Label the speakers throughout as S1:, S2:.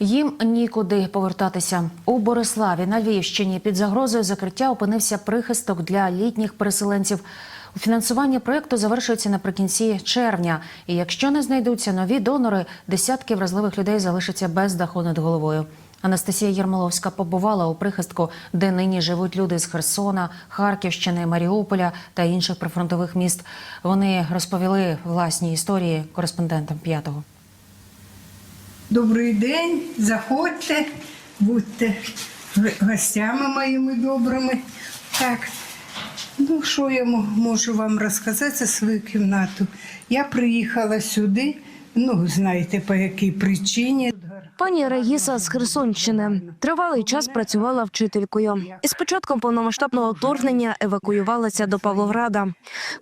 S1: Їм нікуди повертатися. У Бориславі на Львівщині під загрозою закриття опинився прихисток для літніх переселенців. У фінансуванні проєкту завершується наприкінці червня. І якщо не знайдуться нові донори, десятки вразливих людей залишаться без даху над головою. Анастасія Єрмоловська побувала у прихистку, де нині живуть люди з Херсона, Харківщини, Маріуполя та інших прифронтових міст. Вони розповіли власні історії кореспондентам п'ятого.
S2: Добрий день, заходьте, будьте гостями моїми добрими. Так, ну що я можу вам розказати за свою кімнату? Я приїхала сюди, ну знаєте по якій причині.
S3: Пані Раїса з Херсонщини тривалий час працювала вчителькою. І з початком повномасштабного вторгнення евакуювалася до Павлограда.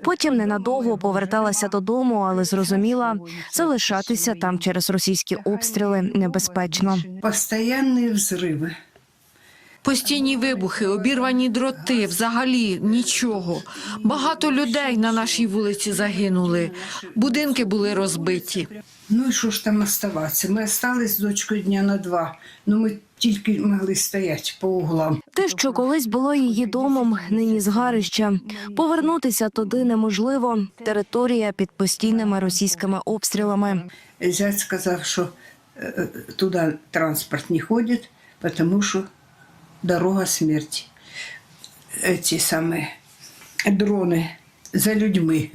S3: Потім ненадовго поверталася додому, але зрозуміла, залишатися там через російські обстріли небезпечно.
S2: Постоянні взриви.
S4: Постійні вибухи, обірвані дроти, взагалі нічого. Багато людей на нашій вулиці загинули. Будинки були розбиті.
S2: Ну і що ж там оставатися? Ми остались з дочкою дня на два. Ну ми тільки могли стояти по углам.
S3: Те, що колись було її домом, нині згарище. Повернутися туди неможливо. Територія під постійними російськими обстрілами.
S2: Зять сказав, що е, е, туди транспорт не ходить, тому що дорога смерті. Ці самі дрони за людьми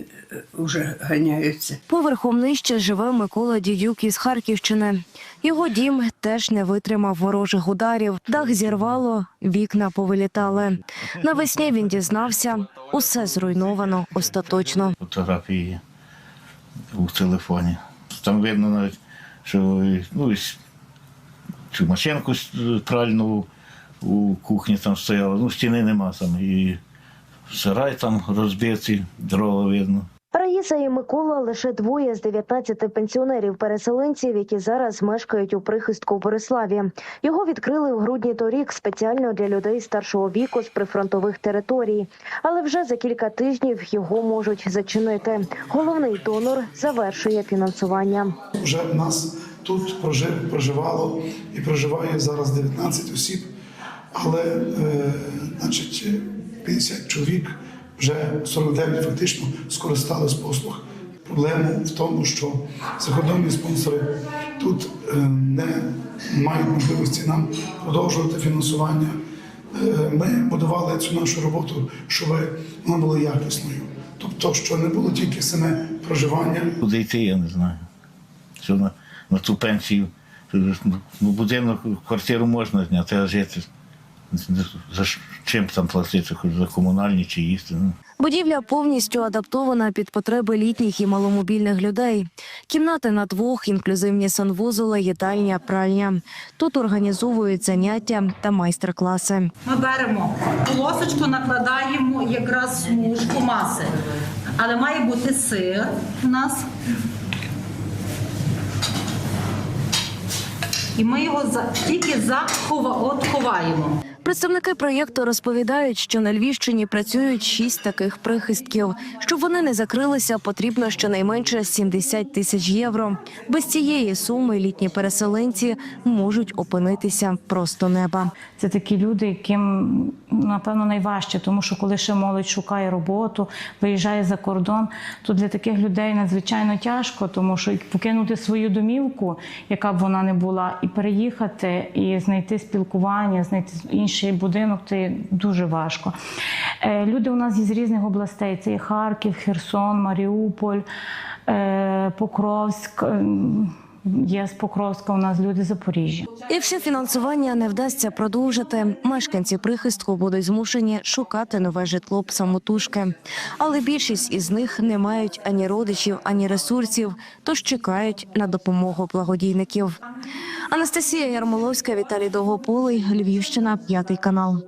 S2: вже ганяються.
S3: Поверхом нижче живе Микола Дідюк із Харківщини. Його дім теж не витримав ворожих ударів. Дах зірвало, вікна повилітали. Навесні він дізнався, усе зруйновано остаточно.
S5: фотографії у телефоні. Там видно навіть, що ну, цю машинку пральну у кухні там стояла, ну стіни нема там. І сарай там розбитий, дрова видно.
S3: Раїса і Микола лише двоє з 19 пенсіонерів-переселенців, які зараз мешкають у прихистку в Бориславі. Його відкрили в грудні торік спеціально для людей старшого віку з прифронтових територій. Але вже за кілька тижнів його можуть зачинити. Головний донор завершує фінансування.
S6: Вже в нас тут прожив, проживало і проживає зараз 19 осіб, але е, значить, 50 чоловік, вже 49 фактично скористались послуг. Проблема в тому, що закордонні спонсори тут е, не мають можливості нам продовжувати фінансування. Е, Ми будували цю нашу роботу, щоб вона була якісною. Тобто, що не було тільки саме проживання,
S5: Куди йти, я не знаю. Що на, на ту пенсію. Ну, будинок, квартиру можна зняти, а жити. За чим там платити, хоч за комунальні чи їсти. Ну.
S3: Будівля повністю адаптована під потреби літніх і маломобільних людей. Кімнати на двох, інклюзивні санвузоли, їдальня, пральня. Тут організовують заняття та майстер-класи.
S7: Ми беремо полосочку, накладаємо якраз смужку маси. Але має бути сир у нас. І ми його за, тільки захова, от ховаємо.
S3: Представники проєкту розповідають, що на Львівщині працюють шість таких прихистків. Щоб вони не закрилися, потрібно щонайменше 70 тисяч євро. Без цієї суми літні переселенці можуть опинитися просто неба.
S8: Це такі люди, яким напевно найважче, тому що коли ще молодь шукає роботу, виїжджає за кордон, то для таких людей надзвичайно тяжко, тому що покинути свою домівку, яка б вона не була, і переїхати, і знайти спілкування, знайти інший будинок, це дуже важко. Е, Люди у нас є з різних областей: це і Харків, Херсон, Маріуполь, е, Покровськ. Є з Покровська у нас люди Запоріжжя.
S3: Якщо фінансування не вдасться продовжити, мешканці прихистку будуть змушені шукати нове житло самотужки. Але більшість із них не мають ані родичів, ані ресурсів, тож чекають на допомогу благодійників. Анастасія Ярмоловська, Віталій Довгополий, Львівщина, п'ятий канал.